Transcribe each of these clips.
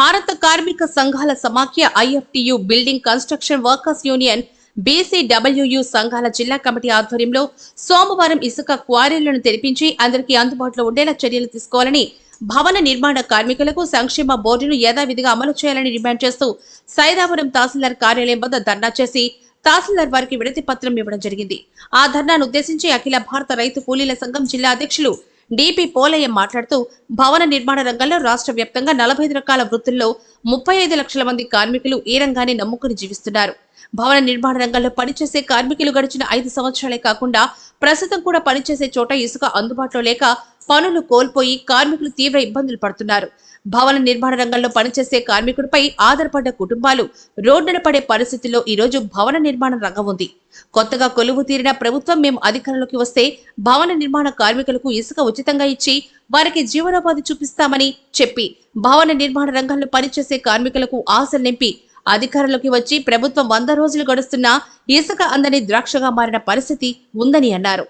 భారత కార్మిక సంఘాల సమాఖ్య IFTU building construction workers union BCWU సంఘాల జిల్లా కమిటీ ఆధ్వర్యంలో సోమవారం ఇసుక క్వారీలను తెరిపించి అందరికీ అందుబాటులో ఉండేలా చర్యలు తీసుకోవాలని భవన నిర్మాణ కార్మికులకు సంక్షేమ బోర్డును యథావిధిగా అమలు చేయాలని డిమాండ్ చేస్తూ సైదాపురం తహసీల్దార్ కార్యాలయం వద్ద ధర్నా చేసి తహసీల్దార్ వారికి విడతి పత్రం ఇవ్వడం జరిగింది. ఆ ధర్నాను ఉద్దేశించి అఖిల భారత రైతు కూలీల సంఘం జిల్లా అధ్యక్షులు డిపి పోలయ్య మాట్లాడుతూ భవన నిర్మాణ రంగంలో రాష్ట్ర వ్యాప్తంగా నలభై ఐదు రకాల వృత్తుల్లో ముప్పై ఐదు లక్షల మంది కార్మికులు ఈ రంగాన్ని నమ్ముకుని జీవిస్తున్నారు. భవన నిర్మాణ రంగంలో పనిచేసే కార్మికులు గడిచిన ఐదు సంవత్సరాలే కాకుండా ప్రస్తుతం కూడా పనిచేసే చోట ఇసుక అందుబాటులో లేక పనులు కోల్పోయి కార్మికులు తీవ్ర ఇబ్బందులు పడుతున్నారు. భవన నిర్మాణ రంగంలో పనిచేసే కార్మికుడిపై ఆధారపడ్డ కుటుంబాలు రోడ్డున పడే పరిస్థితుల్లో ఈరోజు భవన నిర్మాణ రంగం ఉంది. కొత్తగా కొలువు తీరిన ప్రభుత్వం మేము అధికారంలోకి వస్తే భవన నిర్మాణ కార్మికులకు ఇసుక ఉచితంగా ఇచ్చి వారికి జీవనోపాధి చూపిస్తామని చెప్పి భవన నిర్మాణ రంగంలో పనిచేసే కార్మికులకు ఆశలు నింపి అధికారంలోకి వచ్చి ప్రభుత్వం వంద రోజులు గడుస్తున్నా ఇసుక అందని ద్రాక్షగా మారిన పరిస్థితి ఉందని అన్నారు.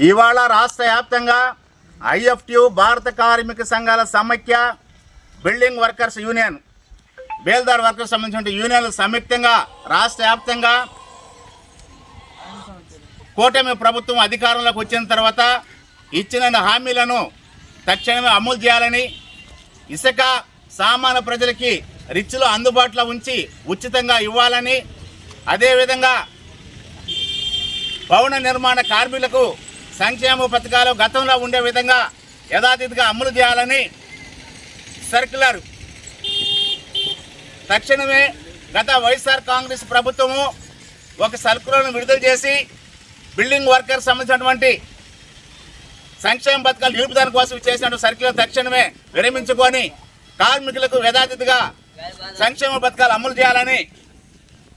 ఇవాళ రాష్ట్ర వ్యాప్తంగా ఐఎఫ్టియు భారత కార్మిక సంఘాల సమైక్య బిల్డింగ్ వర్కర్స్ యూనియన్ బేల్దార్ వర్కర్స్ సంబంధించిన యూనియన్లు సంయుక్తంగా రాష్ట్ర వ్యాప్తంగా కూటమి ప్రభుత్వం అధికారంలోకి వచ్చిన తర్వాత ఇచ్చిన హామీలను తక్షణమే అమలు చేయాలని ఇసుక సామాన్య ప్రజలకి రిచ్లో అందుబాటులో ఉంచి ఉచితంగా ఇవ్వాలని అదేవిధంగా భవన నిర్మాణ కార్మికులకు సంక్షేమ పథకాలు గతంలో ఉండే విధంగా యథాతిథిగా అమలు చేయాలని సర్క్యులర్. తక్షణమే గత వైఎస్ఆర్ కాంగ్రెస్ ప్రభుత్వము ఒక సర్కులర్ను విడుదల చేసి బిల్డింగ్ వర్కర్ సంబంధించినటువంటి సంక్షేమ పథకాలు నిలుపుదాని కోసం చేసిన సర్క్యులర్ తక్షణమే విరమించుకొని కార్మికులకు యథాతిథిగా సంక్షేమ పథకాలు అమలు చేయాలని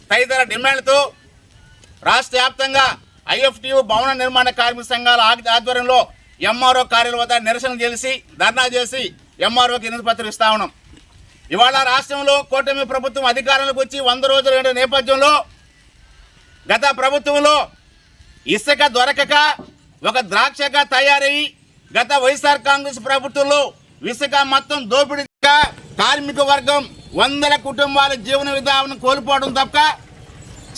తదితర డిమాండ్లతో రాష్ట్ర వ్యాప్తంగా ఐఎఫ్టీయు భవన నిర్మాణ కార్మిక సంఘాల ఆధ్వర్యంలో ఎంఆర్ఓ కార్యాలయం వద్ద నిరసన చేసి ధర్నా చేసి ఎంఆర్ఓకి వినతి పత్రం ఇస్తా ఉన్నాం. ఇవాళ రాష్ట్రంలో కూటమి ప్రభుత్వం అధికారంలోకి వచ్చి వంద రోజుల నేపథ్యంలో గత ప్రభుత్వంలో ఇసుక దొరకక ఒక ద్రాక్షగా తయారై గత వైఎస్ఆర్ కాంగ్రెస్ ప్రభుత్వంలో ఇసుక మొత్తం దోపిడీగా కార్మిక వర్గం వందల కుటుంబాల జీవన విధానం కోల్పోవడం తప్ప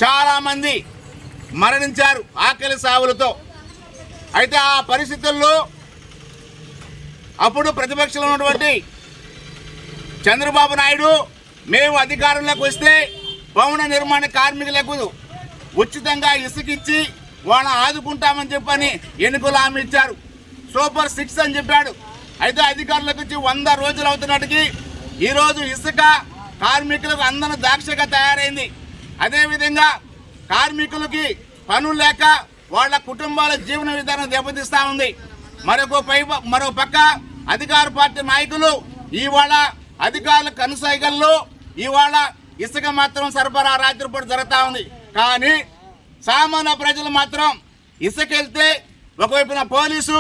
చాలామంది మరణించారు ఆకలి సావులతో. అయితే ఆ పరిస్థితుల్లో అప్పుడు ప్రతిపక్షంలో ఉన్నటువంటి చంద్రబాబు నాయుడు మేము అధికారంలోకి వస్తే భవన నిర్మాణ కార్మికులకు ఉచితంగా ఇసుకిచ్చి వాళ్ళని ఆదుకుంటామని చెప్పని ఎన్నికలు హామీ ఇచ్చారు. సూపర్ సిక్స్ అని చెప్పాడు. అయితే అధికారులకు వచ్చి వంద రోజులు అవుతున్నట్టుకి ఈరోజు ఇసుక కార్మికులకు అందని దాక్షగా తయారైంది. అదేవిధంగా కార్మికులకి పనులు లేక వాళ్ళ కుటుంబాల జీవన విధానం దెబ్బతీస్తా ఉంది. మరొక పై మరో పక్క అధికార పార్టీ నాయకులు ఇవాళ అధికారుల కనుసైగల్లో ఇవాళ ఇసుక మాత్రం సరఫరా రాత్రిపూట జరుగుతూ ఉంది. కానీ సామాన్య ప్రజలు మాత్రం ఇసుక వెళ్తే ఒకవైపున పోలీసు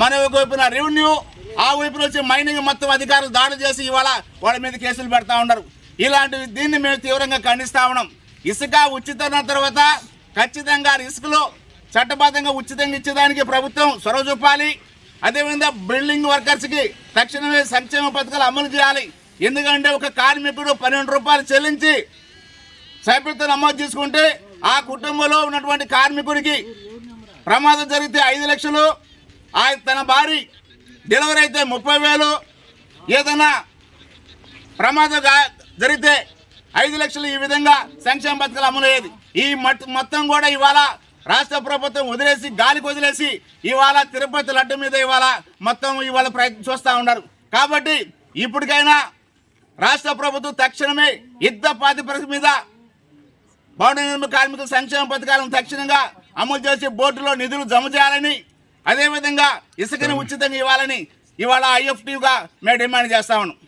మరొక రెవెన్యూ ఆ వైపున వచ్చి మైనింగ్ మొత్తం అధికారులు దాడి చేసి ఇవాళ వాళ్ళ మీద కేసులు పెడతా ఉన్నారు. ఇలాంటి దీన్ని మేము తీవ్రంగా ఖండిస్తా ఉన్నాం. ఇసుక ఉచితం తర్వాత ఖచ్చితంగా ఇసుకలో చట్టబద్ధంగా ఉచితంగా ఇచ్చేదానికి ప్రభుత్వం చొరవ చూపాలి. అదేవిధంగా బిల్డింగ్ వర్కర్స్కి తక్షణమే సంక్షేమ పథకాలు అమలు చేయాలి. ఎందుకంటే ఒక కార్మికుడు పన్నెండు రూపాయలు చెల్లించి సభ్యత్వం నమోదు చేసుకుంటే ఆ కుటుంబంలో ఉన్నటువంటి కార్మికుడికి ప్రమాదం జరిగితే ఐదు లక్షలు ఆ తన భార్య డెలివరీ అయితే ముప్పై వేలు ఏదైనా ప్రమాదం జరిగితే ఐదు లక్షలు ఈ విధంగా సంక్షేమ పథకాలు అమలయ్యేది. ఈ మొత్తం కూడా ఇవాళ రాష్ట్ర ప్రభుత్వం వదిలేసి గాలికి వదిలేసి ఇవాళ తిరుపతి లడ్డు మీద ఇవాళ మొత్తం ఇవాళ ప్రయత్నం చూస్తూ ఉన్నారు. కాబట్టి ఇప్పటికైనా రాష్ట్ర ప్రభుత్వం తక్షణమే యుద్ధ ప్రాతిపదిక మీద భవన నిర్మాణ కార్మికుల సంక్షేమ పథకాలను తక్షణంగా అమలు చేసి బోర్డులో నిధులు జమ చేయాలని అదేవిధంగా ఇసుకని ఉచితంగా ఇవ్వాలని ఇవాళ ఐఎఫ్టీగా మేము డిమాండ్ చేస్తా ఉన్నాం.